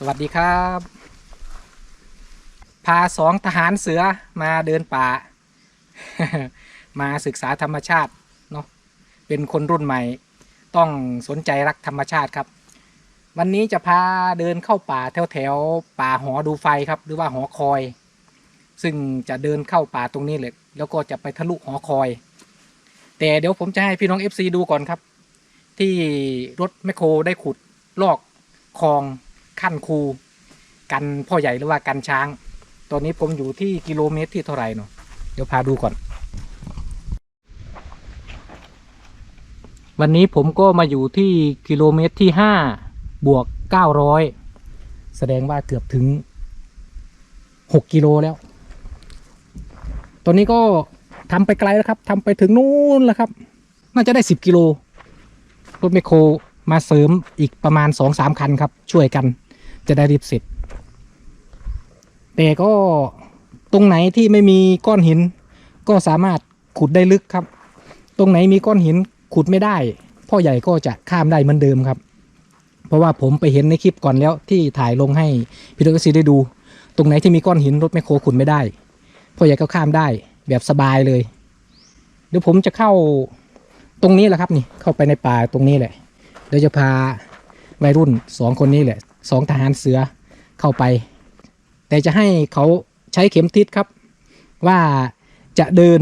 สวัสดีครับ พาสองทหารเสือมาเดินป่า มาศึกษาธรรมชาติเนาะเป็นคนรุ่นใหม่ ต้องสนใจรักธรรมชาติครับ วันนี้จะพาเดินเข้าป่าแถวแถวป่าหอดูไฟครับ หรือว่าหอคอย ซึ่งจะเดินเข้าป่าตรงนี้เลย แล้วก็จะไปทะลุหอคอย แต่เดี๋ยวผมจะให้พี่น้อง FC ดูก่อนครับ ที่รถแมคโครได้ขุดลอกคลอง ขั้นคูกันพ่อใหญ่หรือว่ากันช้าง ตอนนี้ผมอยู่ที่กิโลเมตรที่เท่าไหร่เนาะเดี๋ยวพาดูก่อน วันนี้ผมก็มาอยู่ที่กิโลเมตรที่ห้าบวกเก้าร้อยแสดงว่าเกือบถึงหกกิโลแล้ว ตอนนี้ก็ทำไปไกลแล้วครับทำไปถึงนู่นแล้วครับ น่าจะได้สิบกิโลรถไมคโครมาเสริมอีกประมาณสองสามคันครับ ช่วยกัน จะได้รีบเสร็จ แต่ก็ตรงไหนที่ไม่มีก้อนหิน ก็สามารถขุดได้ลึกครับ ตรงไหนมีก้อนหินขุดไม่ได้ พ่อใหญ่ก็จะข้ามได้เหมือนเดิมครับ เพราะว่าผมไปเห็นในคลิปก่อนแล้วที่ถ่ายลงให้พี่ดรซีได้ดู ตรงไหนที่มีก้อนหินรถไมคโครขุดไม่ได้ พ่อใหญ่ก็ข้ามได้แบบสบายเลย เดี๋ยวผมจะเข้าตรงนี้แหละครับนี่เข้าไปในป่าตรงนี้แหละเดี๋ยวจะพาวัยรุ่นสองคนนี้แหละ สองทหารเสือเข้าไป แต่จะให้เขาใช้เข็มทิศครับ ว่าจะเดิน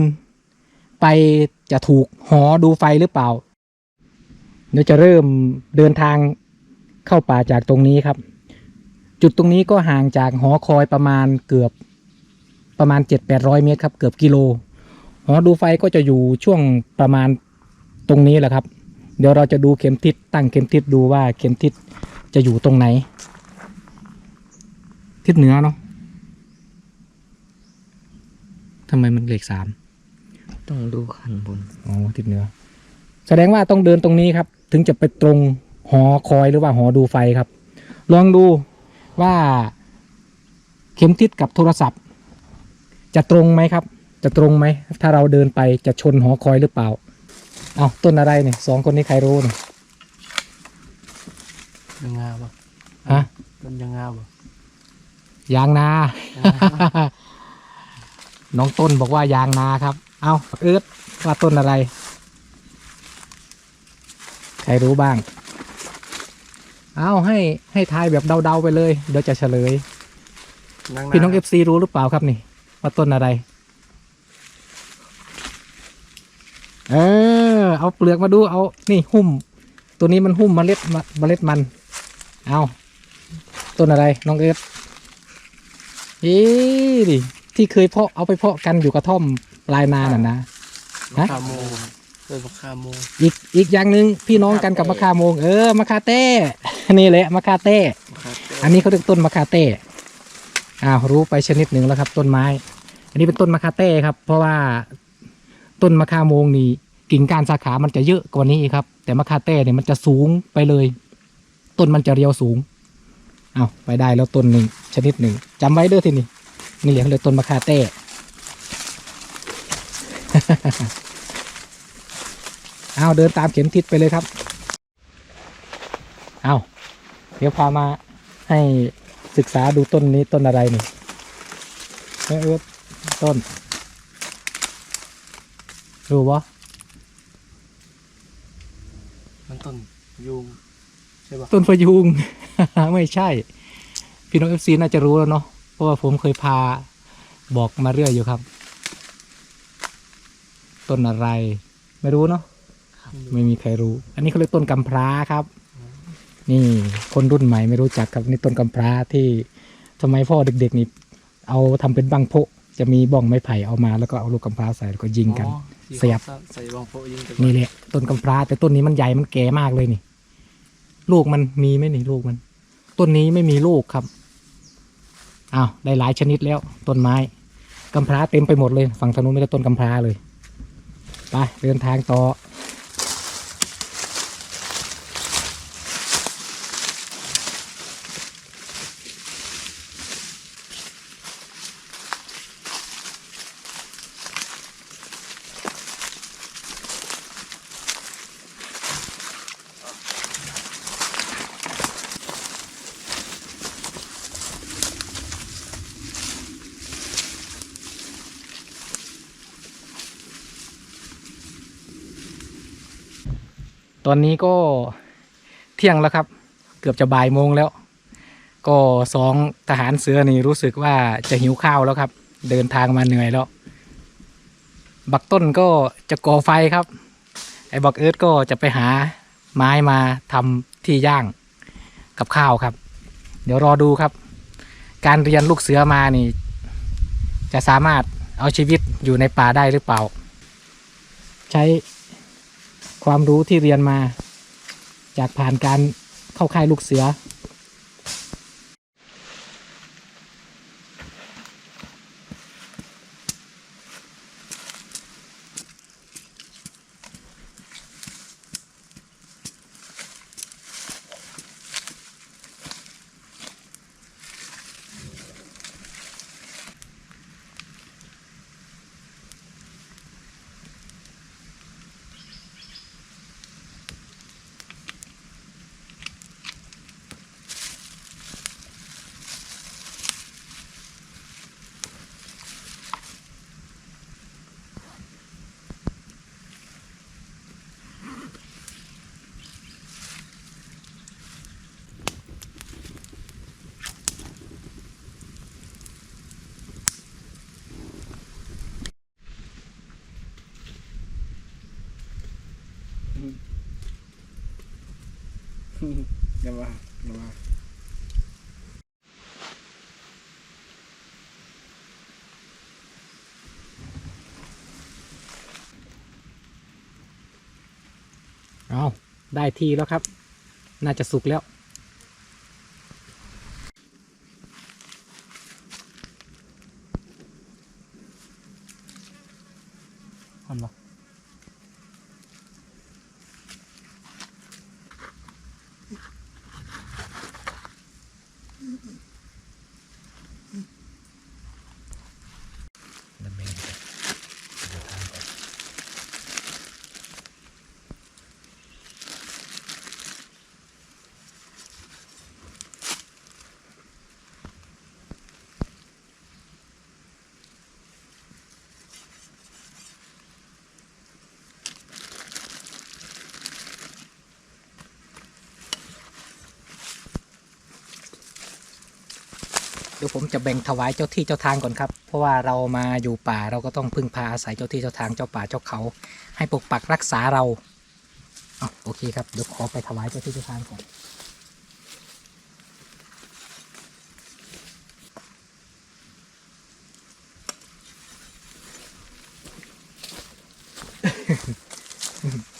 ไปจะถูกหอดูไฟหรือเปล่าเดี๋ยวจะเริ่มเดินทางเข้าป่าจากตรงนี้ครับ จุดตรงนี้ก็ห่างจากหอคอยประมาณเกือบประมาณเจ็ดแปดร้อยเมตรครับ เกือบกิโล หอดูไฟก็จะอยู่ช่วงประมาณตรงนี้แหละครับ เดี๋ยวเราจะดูเข็มทิศตั้งเข็มทิศดูว่าเข็มทิศ จะอยู่ตรงไหน ทิศเหนือเนาะทำไมมันเลขสามต้องดูขันบนอ๋อทิศเหนือ แสดงว่าต้องเดินตรงนี้ครับ ถึงจะไปตรงหอคอยหรือว่าหอดูไฟครับ ลองดูว่าเข็มทิศกับโทรศัพท์ จะตรงไหมครับ จะตรงไหม ถ้าเราเดินไปจะชนหอคอยหรือเปล่า เอาต้นอะไรเนี่ยสองคนนี้ใครรู้เนี่ย ยังงาบ่ฮะต้นยังงาบ่ยางนา น้องต้นบอกว่ายางนาครับ เอาเอิร์ธว่าต้นอะไร ใครรู้บ้าง เอาให้ให้ทายแบบเดาๆไปเลย เดี๋ยวจะเฉลย พี่น้องเอฟซีรู้หรือเปล่าครับนี่ ว่าต้นอะไร เออ เอาเปลือกมาดู เอา นี่หุ้ม ตัวนี้มันหุ้มเมล็ดมะเมล็ดมัน เอาต้นอะไรน้องเอิร์ธเอ๊ะดิที่เคยเพาะเอาไปเพาะกันอยู่กระท่อมปลายนาน่ะนะ มะขามโมต้นมะขามโมอีกอีกอย่างหนึ่งพี่น้องกันกับมะคาโมง เออมะคาเต้ นี่แหละมะคาเต้ มะขามเต้อันนี้เขาเรียกต้นมะคาเต้อ้าวรู้ไปชนิดหนึ่งแล้วครับ ต้นไม้ อันนี้เป็นต้นมะคาเต้ครับ เพราะว่าต้นมะคาโมงนี่กิ่งก้านสาขามันจะเยอะกว่านี้อีกครับ แต่มะคาเต้เนี่ยมันจะสูงไปเลย ต้นมันจะเรียวสูง เอาไปได้แล้วต้นหนึ่งชนิดหนึ่งจำไว้เด้อทีนี้นี่เรียกเลยต้นมะคาเต้เอาเดินตามเข็มทิศไปเลยครับ เอาเดี๋ยวพามาให้ศึกษาดูต้นนี้ต้นอะไรนี่เออต้น รู้ปะ มันต้นยูง ใช่ป่ะต้นพะยุง ไม่ใช่ พี่น้องเอฟซีน่าจะรู้แล้วเนาะเพราะว่าผมเคยพาบอกมาเรื่อยอยู่ครับ ต้นอะไร ไม่รู้เนาะไม่มีใครรู้ อันนี้เขาเรียกต้นกำพร้าครับ นี่คนรุ่นใหม่ไม่รู้จักครับนี่ต้นกำพร้าที่ทำไมพ่อเด็ก ๆ นี่เอาทำเป็นบังโพะจะมีบ้องไม้ไผ่เอามาแล้วก็เอาลูกกำพร้าใส่แล้วก็ยิงกันอ๋อที่เสียบขาใส่บางโพยิงแต่นี่แหละต้นกำพร้าแต่ต้นนี้มันใหญ่มันแก่มากเลยนี่ ลูกมันมีไหมนี่ลูกมัน ต้นนี้ไม่มีลูกครับอ้าวได้หลายชนิดแล้วต้นไม้กำพร้าเต็มไปหมดเลย ฝั่งถนนไม่ได้ต้นกำพร้าเลย ไปเดินทางต่อ ตอนนี้ก็เที่ยงแล้วครับ เกือบจะบ่ายโมงแล้ว ก็สองทหารเสือนี่รู้สึกว่าจะหิวข้าวแล้วครับ เดินทางมาเหนื่อยแล้ว บักต้นก็จะก่อไฟครับ ไอ้บักเอิร์ธก็จะไปหาไม้มาทำที่ย่างกับข้าวครับ เดี๋ยวรอดูครับ การเรียนลูกเสือมานี่ จะสามารถเอาชีวิตอยู่ในป่าได้หรือเปล่า ใช้ ความรู้ที่เรียนมา จากผ่านการเข้าค่ายลูกเสือ เดี๋ยวว่าเดี๋ยวว่าเอาได้ทีแล้วครับ น่าจะสุกแล้ว เดี๋ยวผมจะแบ่งถวายเจ้าที่เจ้าทางก่อนครับ เพราะว่าเรามาอยู่ป่าเราก็ต้องพึ่งพาอาศัยเจ้าที่เจ้าทางเจ้าป่าเจ้าเขา ให้ปกปักรักษาเราเอาโอเคครับเดี๋ยวขอไปถวายเจ้าที่เจ้าทางก่อน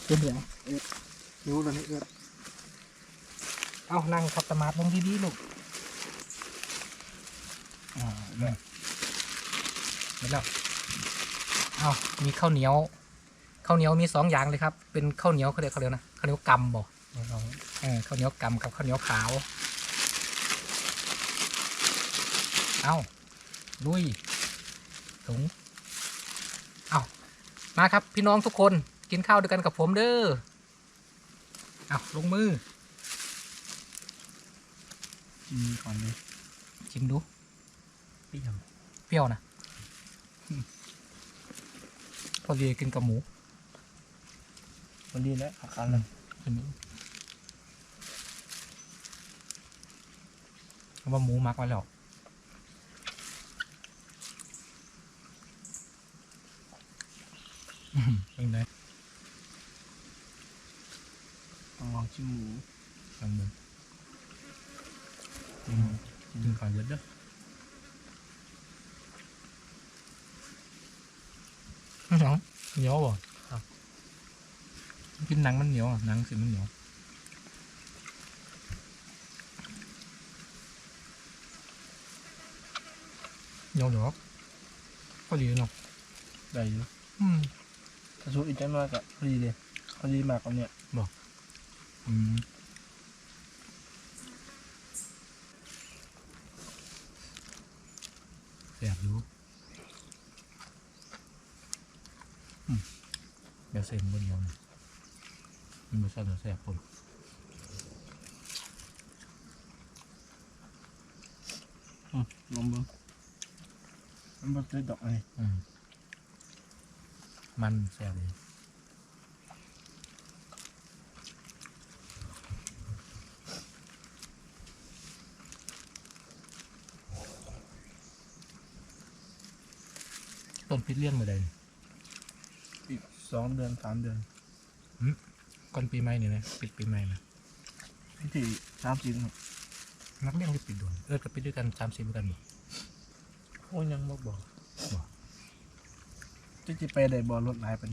เดี๋ยวนิ้วตอนนี้เอื้อเอานั่งขับสมาธิลงดีๆลูกอ่า เนี่ยเห็นแล้วเอามีข้าวเหนียวข้าวเหนียวมีสองอย่างเลยครับ เป็นข้าวเหนียวเขาเรียกเขาเรียกนะข้าวเหนียวกำบอกเออข้าวเหนียวกำกับข้าวเหนียวขาว เอาลุยถุงเอามาครับพี่น้องทุกคนกินข้าวด้วยกันกับผมเด้อเอาลงมือกินก่อนเลยชิมดูเป รี้ยวเปรี้ยวนะอืมพอดีกินกับหมูวันนี้แหละอาการเลยอันนี้เพราะว่าหมูมักไว้แล้วอื้อหือเป็นไงต้องลองชิมหมูลองดูอืมกินก่อนเยอะเด้อ หนียวเหนียวบ่ครับกินหนังมันเหนียวอะหนังสิมันเหนียวเหนียวเดี๋ยวก็ดีเนาะได้อยู่อืมถ้าชุบอีกจังน้อยก็พอดีเลยพอดีมากกว่าเนี่ยอืมแส xem sem bun yang ini besar saya pun hmm nombor nombor tidak ni hmm. man saya ni Tôn phí liêng ở đây สบคนอืมลองเบิ้งมันบ่ติดดอกเลยอืมมันแสบเลยต้นพิษเลี้ยงมาเลยอีกสองเดือนสามเดือนก่อนปีใหม่นี่นะปิดปีใหม่นะพิธีสามสิบครับนักเลี้ยงที่ปิดด่วนเออกับปิดด้วยกันสามสิบกันบ่โอ้ยยังบอกบอกบ่จะจะไปได้บอลรถหลายเป็น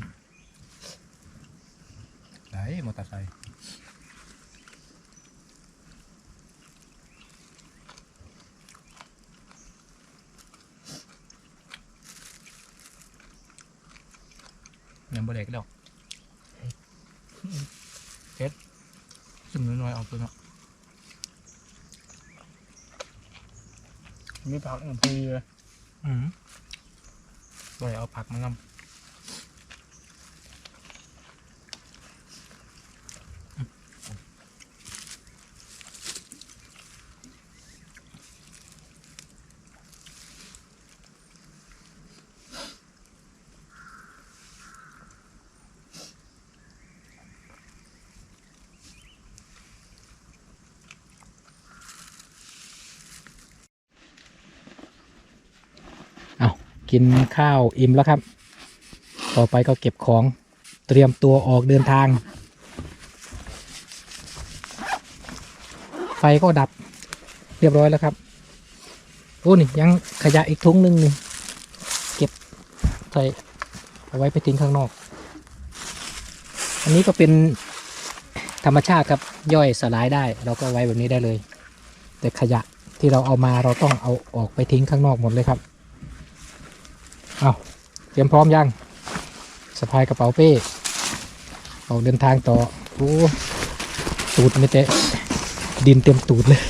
ไหนมอเตอร์ไซค์ ยังบ่เด็กดอกเฮ็ดซึ่งน้อยๆเอาตัวเนาะมีผักอย่างพีเลยอืมบ่ได้เอาผักมานำ กินข้าวอิ่มแล้วครับ ต่อไปก็เก็บของเตรียมตัวออกเดินทาง ไฟก็ดับเรียบร้อยแล้วครับ โอ้นี่ยังขยะอีกถุงหนึงนี่เก็บใส่เอาไว้ไปทิ้งข้างนอก อันนี้ก็เป็นธรรมชาติครับย่อยสลายได้ เราก็ไว้แบบนี้ได้เลย แต่ขยะที่เราเอามาเราต้องเอาออกไปทิ้งข้างนอกหมดเลยครับ เอาเตรียมพร้อมยังสะพายกระเป๋าเป้เอาเดินทางต่อโอ้ตูดไม่เตะดินเต็มตูดเลย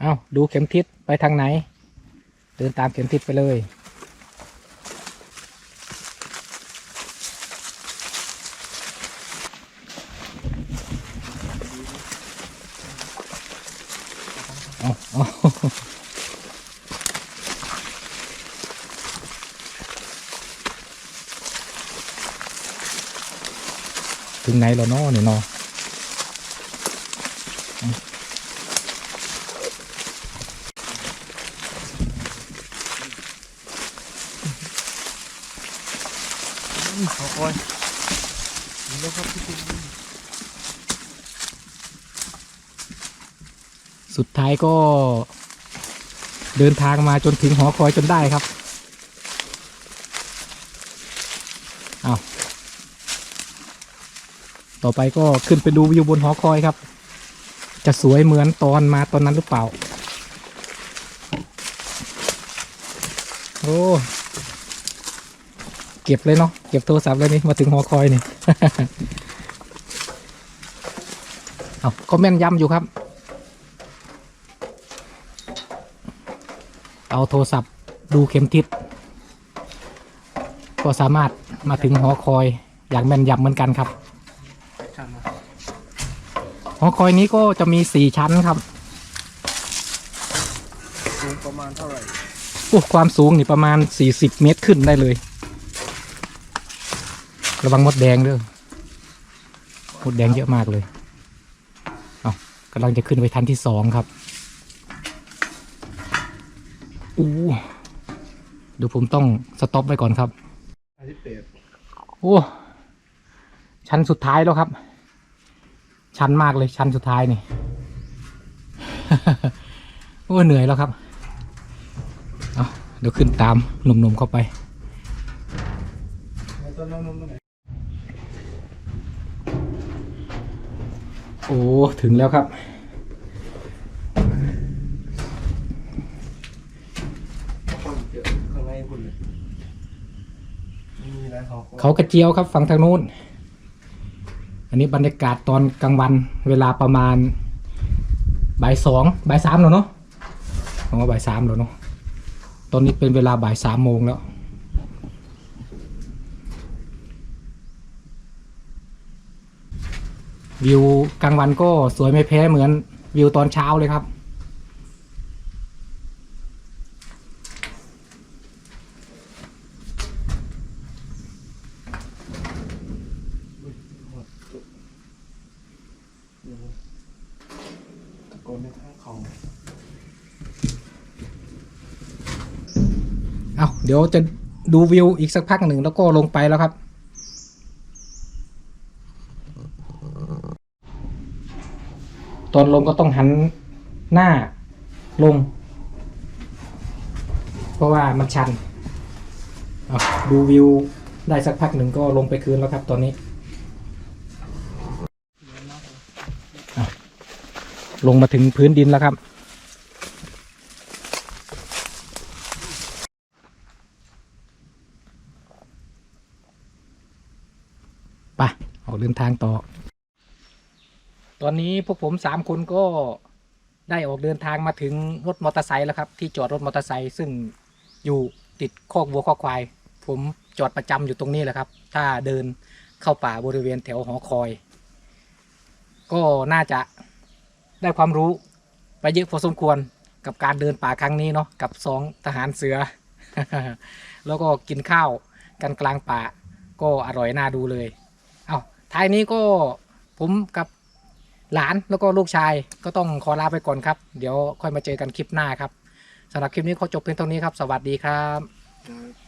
เอาดูเข็มทิศไปทางไหน เดินตามเข็มทิศไปเลย เอาเอาถึงไหน แล้วเนาะเนี่ยเนาะเขาคอยนี่แล้วครับพี่ติ๊กสุดท้ายก็เดินทางมาจนถึงหอคอยจนได้ครับ เอา ต่อไปก็ขึ้นไปดูวิวบนหอคอยครับ จะสวยเหมือนตอนมาตอนนั้นหรือเปล่า โอ้ เก็บเลยเนาะ เก็บโทรศัพท์เลยนี่ มาถึงหอคอยนี่ เอาก็แม่นยำอยู่ครับ เอาโทรศัพท์ดูเข็มทิศ ก็สามารถมาถึงหอคอยอย่างแม่นยำเหมือนกันครับ หอคอยนี้ก็จะมีสี่ชั้นครับสูงประมาณเท่าไหร่โอ้ความสูงนี่ประมาณ40เมตรขึ้นได้เลย ระวังมดแดงเด้อมดแดงเยอะมากเลย เอากำลังจะขึ้นไปชั้นที่สองครับอู้เดี๋ยวผมต้องสต็อปไว้ก่อนครับ อันที่เป็ดโอ้ ชั้นสุดท้ายแล้วครับ ชั้นมากเลยชั้นสุดท้ายนี่ โอ้เหนื่อยแล้วครับ เอาเดี๋ยวขึ้นตามหนุ่มๆเข้าไปแล้วต้นน้ำนมตรงไหนโอ้ถึงแล้วครับคนเยอะข้างในคุณเลยไม่มีอะไรเขาเขากระเจียวครับฝั่งทางนู้น อันนี้บรรยากาศตอนกลางวันเวลาประมาณบ่ายสองบ่ายสามแล้วเนาะผมว่าบ่ายสามแล้วเนาะตอนนี้เป็นเวลาบ่ายสามโมงแล้ววิวกลางวันก็สวยไม่แพ้เหมือนวิวตอนเช้าเลยครับ ก ก่อนในทางเขา เดี๋ยวจะดูวิวอีกสักพักหนึ่งแล้วก็ลงไปแล้วครับ ตอนลงก็ต้องหันหน้าลง เพราะว่ามันชันดูวิวได้สักพักหนึ่งก็ลงไปคืนแล้วครับตอนนี้ ลงมาถึงพื้นดินแล้วครับ ไปออก เดินทางต่อ ตอนนี้พวกผมสามคนก็ได้ออกเดินทางมาถึงรถมอเตอร์ไซค์แล้วครับ ที่จอดรถมอเตอร์ไซค์ซึ่งอยู่ติดคอกวัวคอกควาย ผมจอดประจำอยู่ตรงนี้แหละครับ ถ้าเดินเข้าป่าบริเวณแถวหอคอย ก็น่าจะได้ความรู้ไปเยอะพอสมควรกับการเดินป่าครั้งนี้เนาะกับสองทหารเสือ แล้วก็กินข้าวกันกลางป่าก็อร่อยน่าดูเลย ท้ายนี้ก็ผมกับหลานแล้วก็ลูกชายก็ต้องขอลาไปก่อนครับ เดี๋ยวค่อยมาเจอกันคลิปหน้าครับสำหรับคลิปนี้ขอจบเพียงเท่านี้ครับ สวัสดีครับครับ